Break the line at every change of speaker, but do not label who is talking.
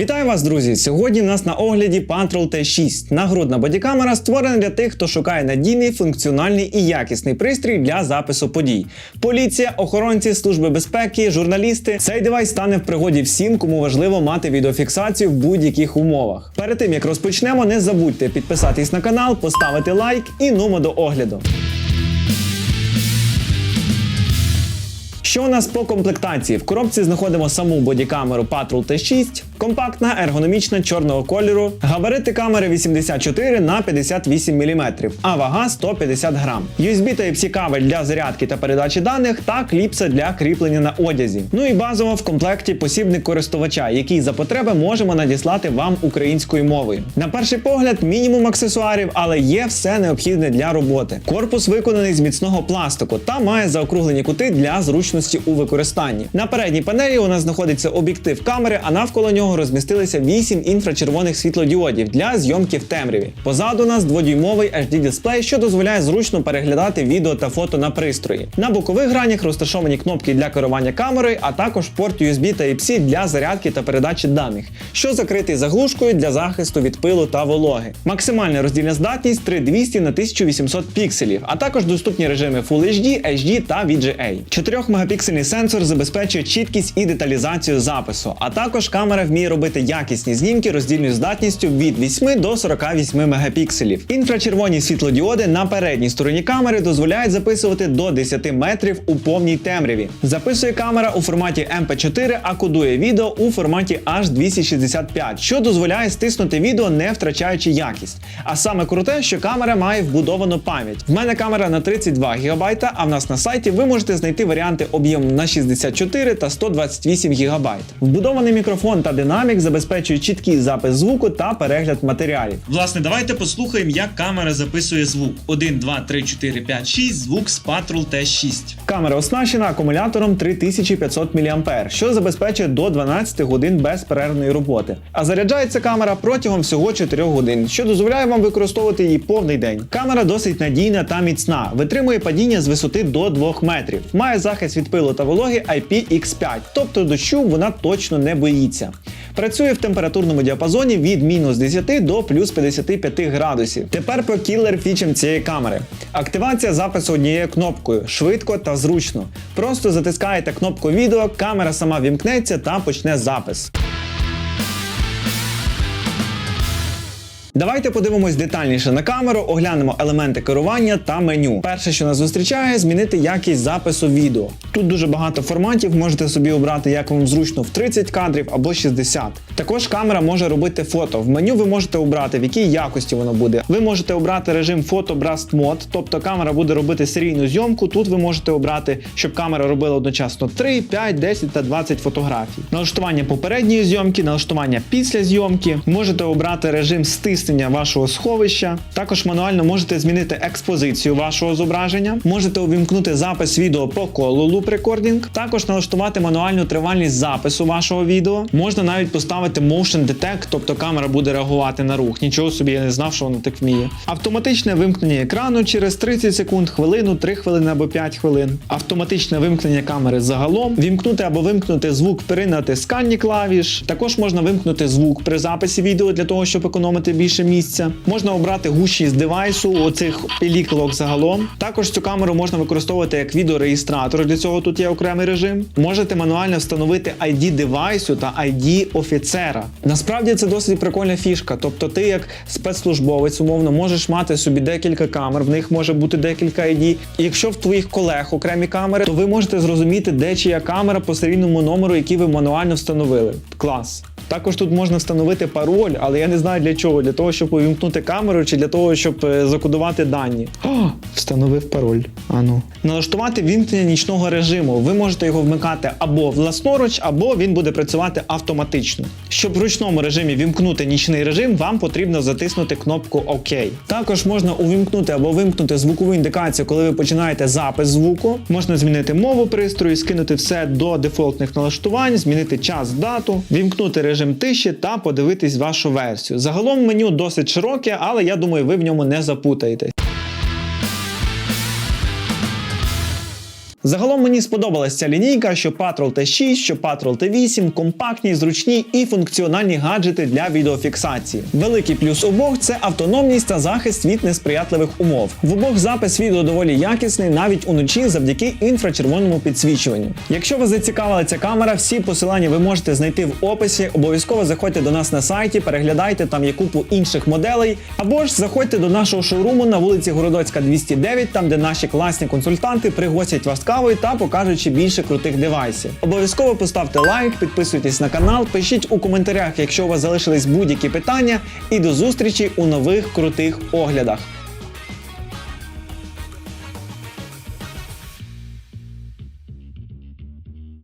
Вітаю вас, друзі! Сьогодні в нас на огляді Patrol T6. Нагрудна бодікамера створена для тих, хто шукає надійний, функціональний і якісний пристрій для запису подій. Поліція, охоронці, служби безпеки, журналісти. Цей девайс стане в пригоді всім, кому важливо мати відеофіксацію в будь-яких умовах. Перед тим як розпочнемо, не забудьте підписатись на канал, поставити лайк і нумо до огляду. Що у нас по комплектації? В коробці знаходимо саму бодікамеру Patrol T6, компактна, ергономічна, чорного кольору, габарити камери 84 на 58 мм, а вага 150 грам. USB Type-C кабель для зарядки та передачі даних та кліпса для кріплення на одязі. Ну і базово в комплекті посібник користувача, який за потреби можемо надіслати вам українською мовою. На перший погляд, мінімум аксесуарів, але є все необхідне для роботи. Корпус виконаний з міцного пластику та має заокруглені кути для зручності у використанні. На передній панелі у нас знаходиться об'єктив камери, а навколо нього розмістилися 8 інфрачервоних світлодіодів для зйомки в темряві. Позаду нас дводюймовий HD дисплей, що дозволяє зручно переглядати відео та фото на пристрої. На бокових гранях розташовані кнопки для керування камерою, а також порт USB Type-C для зарядки та передачі даних, що закритий заглушкою для захисту від пилу та вологи. Максимальна роздільна здатність 3200 на 1800 пікселів, а також доступні режими Full HD, HD та VGA. 4 мегапіксельний сенсор забезпечує чіткість і деталізацію запису, а також камера вміє робити якісні знімки роздільною здатністю від 8 до 48 мегапікселів. Інфрачервоні світлодіоди на передній стороні камери дозволяють записувати до 10 метрів у повній темряві. Записує камера у форматі MP4, а кодує відео у форматі H265, що дозволяє стиснути відео, не втрачаючи якість. А саме круте, що камера має вбудовану пам'ять. В мене камера на 32 ГБ, а в нас на сайті ви можете знайти варіанти об'ємом на 64 та 128 ГБ. Вбудований мікрофон та динамік забезпечують чіткий запис звуку та перегляд матеріалів.
Власне, давайте послухаємо, як камера записує звук. 1, 2, 3, 4, 5, 6, звук з Patrol T6.
Камера оснащена акумулятором 3500 мА, що забезпечує до 12 годин безперервної роботи. А заряджається камера протягом всього 4 годин, що дозволяє вам використовувати її повний день. Камера досить надійна та міцна, витримує падіння з висоти до 2 метрів, має захист від пилу та вологи IPX5, тобто дощу вона точно не боїться. Працює в температурному діапазоні від мінус 10 до плюс 55 градусів. Тепер по кілер фічам цієї камери. Активація запису однією кнопкою, швидко та зручно. Просто затискаєте кнопку відео, камера сама вімкнеться та почне запис. Давайте подивимось детальніше на камеру, оглянемо елементи керування та меню. Перше, що нас зустрічає, змінити якість запису відео. Тут дуже багато форматів, можете собі обрати, як вам зручно в 30 кадрів або 60. Також камера може робити фото. В меню ви можете обрати, в якій якості воно буде. Ви можете обрати режим фото Blast Mode, тобто камера буде робити серійну зйомку. Тут ви можете обрати, щоб камера робила одночасно 3, 5, 10 та 20 фотографій. Налаштування попередньої зйомки, налаштування після зйомки. Можете обрати режим стиснення вашого сховища. Також мануально можете змінити експозицію вашого зображення. Можете увімкнути запис відео по колу Loop Recording. Також налаштувати мануальну тривалість запису вашого відео. Можна навіть поставити Motion Detect, тобто камера буде реагувати на рух. Нічого собі я не знав, що воно так вміє. Автоматичне вимкнення екрану через 30 секунд, хвилину, 3 хвилини або 5 хвилин. Автоматичне вимкнення камери загалом. Вімкнути або вимкнути звук при натисканні клавіш. Також можна вимкнути звук при записі відео для того, щоб економити більше місця. Можна обрати гучність девайсу, оцих піліколок загалом. Також цю камеру можна використовувати як відеореєстратор. Для цього тут є окремий режим. Можете мануально встановити ID девайсу та ID офіцера. Насправді це досить прикольна фішка. Тобто, ти як спецслужбовець, умовно, можеш мати собі декілька камер, в них може бути декілька ID. І якщо в твоїх колег окремі камери, то ви можете зрозуміти, де чия камера по серійному номеру, який ви мануально встановили. Клас. Також тут можна встановити пароль, але я не знаю для чого. Для того, щоб увімкнути камеру, чи для того, щоб е, закодувати дані. О, встановив пароль. Ану. Налаштувати вімкнення нічного режиму. Ви можете його вмикати або власноруч, або він буде працювати автоматично. Щоб в ручному режимі вімкнути нічний режим, вам потрібно затиснути кнопку ОК. Також можна увімкнути або вимкнути звукову індикацію, коли ви починаєте запис звуку. Можна змінити мову пристрою, скинути все до дефолтних налаштувань, змінити час, дату, вімкнути режим тиші та подивитись вашу версію. Загалом меню досить широке, але я думаю, ви в ньому не запутаєтесь. Загалом мені сподобалася ця лінійка, що Patrol T6, що Patrol T8, компактні, зручні і функціональні гаджети для відеофіксації. Великий плюс обох це автономність та захист від несприятливих умов. В обох запис відео доволі якісний навіть уночі завдяки інфрачервоному підсвічуванню. Якщо вас зацікавила ця камера, всі посилання ви можете знайти в описі. Обов'язково заходьте до нас на сайті, переглядайте там є купу інших моделей, або ж заходьте до нашого шоуруму на вулиці Городоцька, 209, там де наші класні консультанти пригостять вас кавою та покажучи більше крутих девайсів. Обов'язково поставте лайк, підписуйтесь на канал, пишіть у коментарях, якщо у вас залишились будь-які питання, і до зустрічі у нових крутих оглядах.